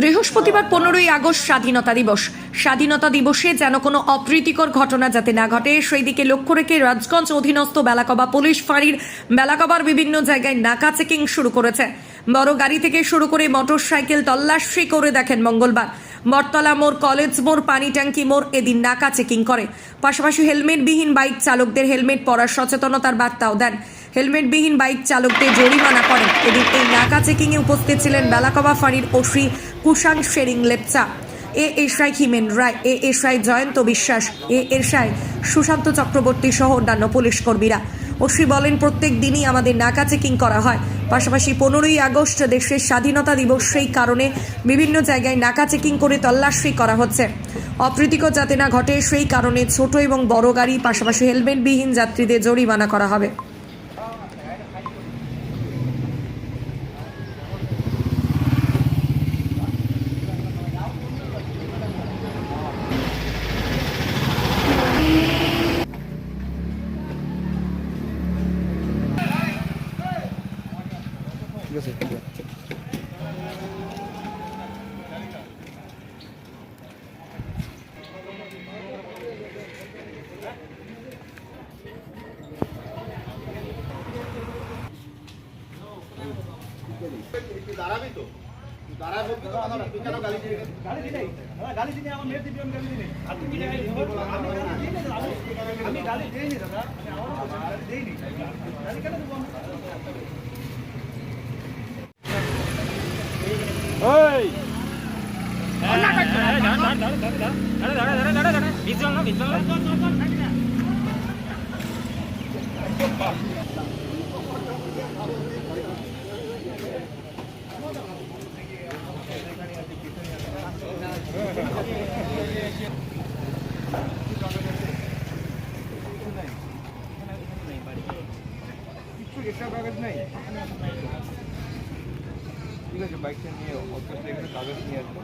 বৃহস্পতিবার পনেরোই আগস্ট স্বাধীনতা দিবস। স্বাধীনতা দিবসে যেন কোনো অপ্রীতিকর ঘটনা যাতে না ঘটে সেই দিকে লক্ষ্য রেখে রাজগঞ্জ অধীনস্থ বেলাকবা পুলিশ ফাঁড়ির বেলাকবার বিভিন্ন জায়গায় নাকা চেকিং শুরু করেছে। বড় গাড়ি থেকে শুরু করে মোটর সাইকেল তল্লাশি করে দেখেন মঙ্গলবার। বটতলা মোড়, কলেজ মোড়, পানি ট্যাঙ্কি মোড় এদিন নাকা চেকিং করে। পাশাপাশি হেলমেটবিহীন বাইক চালকদের হেলমেট পরার সচেতনতার বার্তাও দেন। হেলমেটবিহীন বাইক চালকদের জরিমানা করেন। এদিন এই নাকা চেকিংয়ে উপস্থিত ছিলেন বেলাকবা ফাঁড়ির OC Kushan Shering Lepcha. A SI Himen Roy, A SI Jayanta Biswas, A SI Sushant Chakraborty সহ অন্যান্য পুলিশ কর্মীরা। ওসি বলেন, প্রত্যেক দিনই আমাদের নাকা চেকিং করা হয়। পাশাপাশি পনেরোই আগস্ট দেশের স্বাধীনতা দিবস, সেই কারণে বিভিন্ন জায়গায় নাকা চেকিং করে তল্লাশি করা হচ্ছে। অপ্রীতিকর যাতে না ঘটে, সেই কারণে ছোট এবং বড় গাড়ি, পাশাপাশি হেলমেটবিহীন যাত্রীদের জরিমানা করা হবে। ঠিক আছে ঠিক আছে দাঁড়াবি তো দাঁড়ায় বলতে তো তুই কেন গালি দিয়ে গালি আমি গালি দিলে দিবেন? আমি গালি দিইনি দাদা আমি- আমার কেন দেবো আমি? ঠিক আছে বাইকটা নিয়ে অফিসে এখানে কাগজ নিয়ে আসব